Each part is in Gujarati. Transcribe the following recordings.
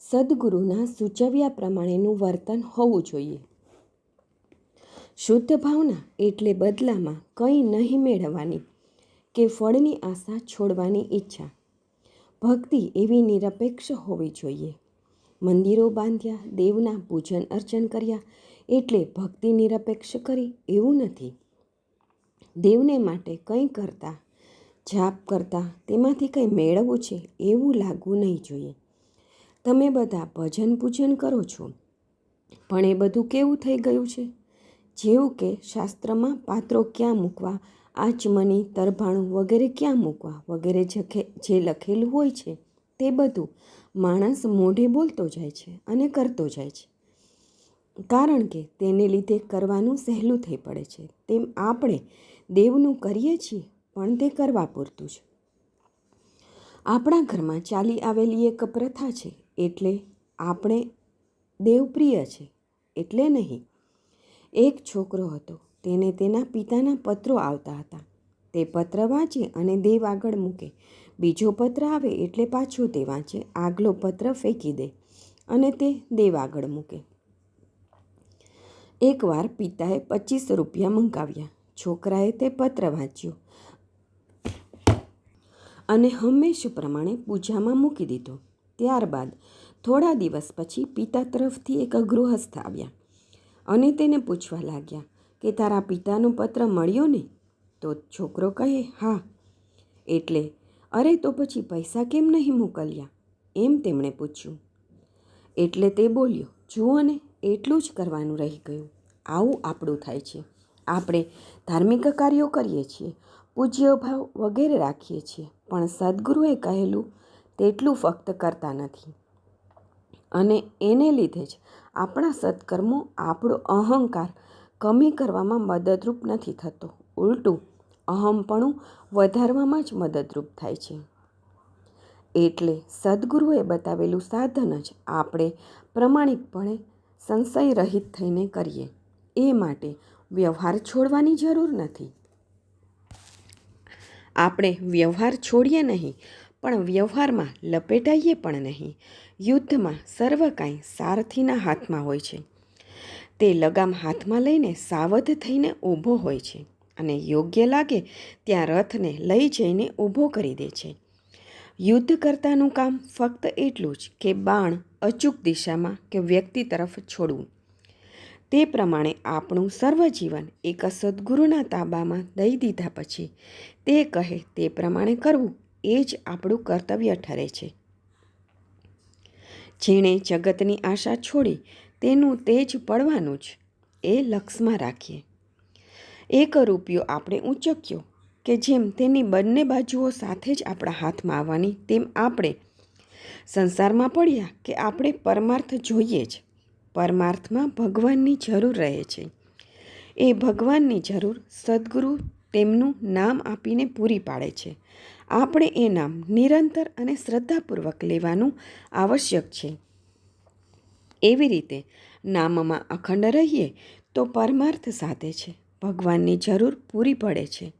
સદગુરુના સૂચવ્યા પ્રમાણેનું વર્તન હોવું જોઈએ. શુદ્ધ ભાવના એટલે બદલામાં કંઈ નહીં મેળવવાની કે ફળની આશા છોડવાની ઈચ્છા. ભક્તિ એવી નિરપેક્ષ હોવી જોઈએ. મંદિરો બાંધ્યા, દેવના પૂજન અર્ચન કર્યા એટલે ભક્તિ નિરપેક્ષ કરી એવું નથી. દેવને માટે કંઈ કરતા, જાપ કરતા તેમાંથી કંઈ મેળવવું છે એવું લાગવું નહીં જોઈએ. તમે બધા ભજન પૂજન કરો છો. પણ એ બધું કેવું થઈ ગયું છે? જેવું કે શાસ્ત્રમાં પાત્રો ક્યાં મૂકવા, આચમની તરભાણું વગેરે ક્યાં મૂકવા, વગેરે જે લખેલું હોય છે, તે બધું માણસ મોઢે બોલતો જાય છે અને કરતો જાય છે. કારણ કે તેને લીધે કરવાનું સહેલું થઈ પડે છે. તેમ આપણે દેવનું કરીએ છીએ, પણ તે કરવા પૂરતું છે. આપણા ઘરમાં ચાલી આવેલી એક પ્રથા છે એટલે આપણે દેવપ્રિય છે, એટલે નહીં. એક છોકરો હતો, તેને તેના પિતાના પત્રો આવતા હતા. તે પત્ર વાંચે અને દેવ આગળ મૂકે. બીજો પત્ર આવે એટલે પાછો તે વાંચે. આગલો પત્ર ફેંકી દે અને તે દેવ આગળ મૂકે. એકવાર પિતાએ પચીસ રૂપિયા મંગાવ્યા. છોકરાએ તે પત્ર વાંચ્યો અને હંમેશ પ્રમાણે પૂજામાં મૂકી દીધો. ત્યારબાદ થોડા દિવસ પછી પિતા તરફથી એક ગૃહસ્થ આવ્યા અને તેને પૂછવા લાગ્યા કે, તારા પિતાનો પત્ર મળ્યો ને? તો છોકરો કહે, હા. એટલે, અરે, તો પછી પૈસા કેમ નહીં મોકલ્યા? એમ તેમણે પૂછ્યું. એટલે તે બોલ્યો, જુઓ ને, એટલું જ કરવાનું રહી ગયું. આવું આપણું થાય છે. આપણે ધાર્મિક કાર્યો કરીએ છીએ, પૂજ્ય ભાવ વગેરે રાખીએ છીએ. પણ સદગુરુએ કહેલું તેટલું ફક્ત કરતા નથી. અને એને લીધે જ આપણા સત્કર્મો આપણો અહંકાર કમી કરવામાં મદદરૂપ નથી થતો. ઉલટું અહમપણું વધારવામાં જ મદદરૂપ થાય છે. એટલે સદગુરુએ બતાવેલું સાધન જ આપણે પ્રમાણિકપણે સંશય રહિત થઈને કરીએ. એ માટે વ્યવહાર છોડવાની જરૂર નથી. આપણે વ્યવહાર છોડીએ નહીં પણ વ્યવહારમાં લપેટાઈએ પણ નહીં. યુદ્ધમાં સર્વ કાંઈ સારથીના હાથમાં હોય છે. તે લગામ હાથમાં લઈને સાવધ થઈને ઊભો હોય છે અને યોગ્ય લાગે ત્યાં રથને લઈ જઈને ઊભો કરી દે છે. યુદ્ધ કરતાનું કામ ફક્ત એટલું જ કે બાણ અચૂક દિશામાં કે વ્યક્તિ તરફ છોડવું. તે પ્રમાણે આપણું સર્વ જીવન એક સદગુરુના તાબામાં દઈ દીધા પછી તે કહે તે પ્રમાણે કરવું. એ જ આપણું કર્તવ્ય ઠરે છે. જેણે જગતની આશા છોડી તેનું તેજ પડવાનું જ એ લક્ષમાં રાખીએ. એક રૂપિયો આપણે ઊંચક્યો કે જેમ તેની બંને બાજુઓ સાથે જ આપણા હાથમાં આવવાની તેમ આપણે સંસારમાં પડ્યા કે આપણે પરમાર્થ જોઈએ જ. પરમાર્થમાં ભગવાનની જરૂર રહે છે. એ ભગવાનની જરૂર સદગુરુ તેમનું નામ આપીને પૂરી પાડે છે. આપણે એ નામ નિરંતર અને શ્રદ્ધાપૂર્વક લેવાનું આવશ્યક છે. એવી રીતે નામમાં અખંડ રહીએ તો પરમાર્થ સાધે છે. ભગવાનની જરૂર પૂરી પડે છે.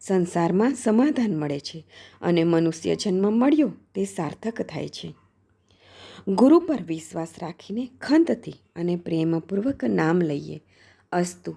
સંસારમાં સમાધાન મળે છે અને મનુષ્ય જન્મ મળ્યો તે સાર્થક થાય છે. ગુરુ પર વિશ્વાસ રાખીને ખંતથી અને પ્રેમપૂર્વક નામ લઈએ. અસ્તુ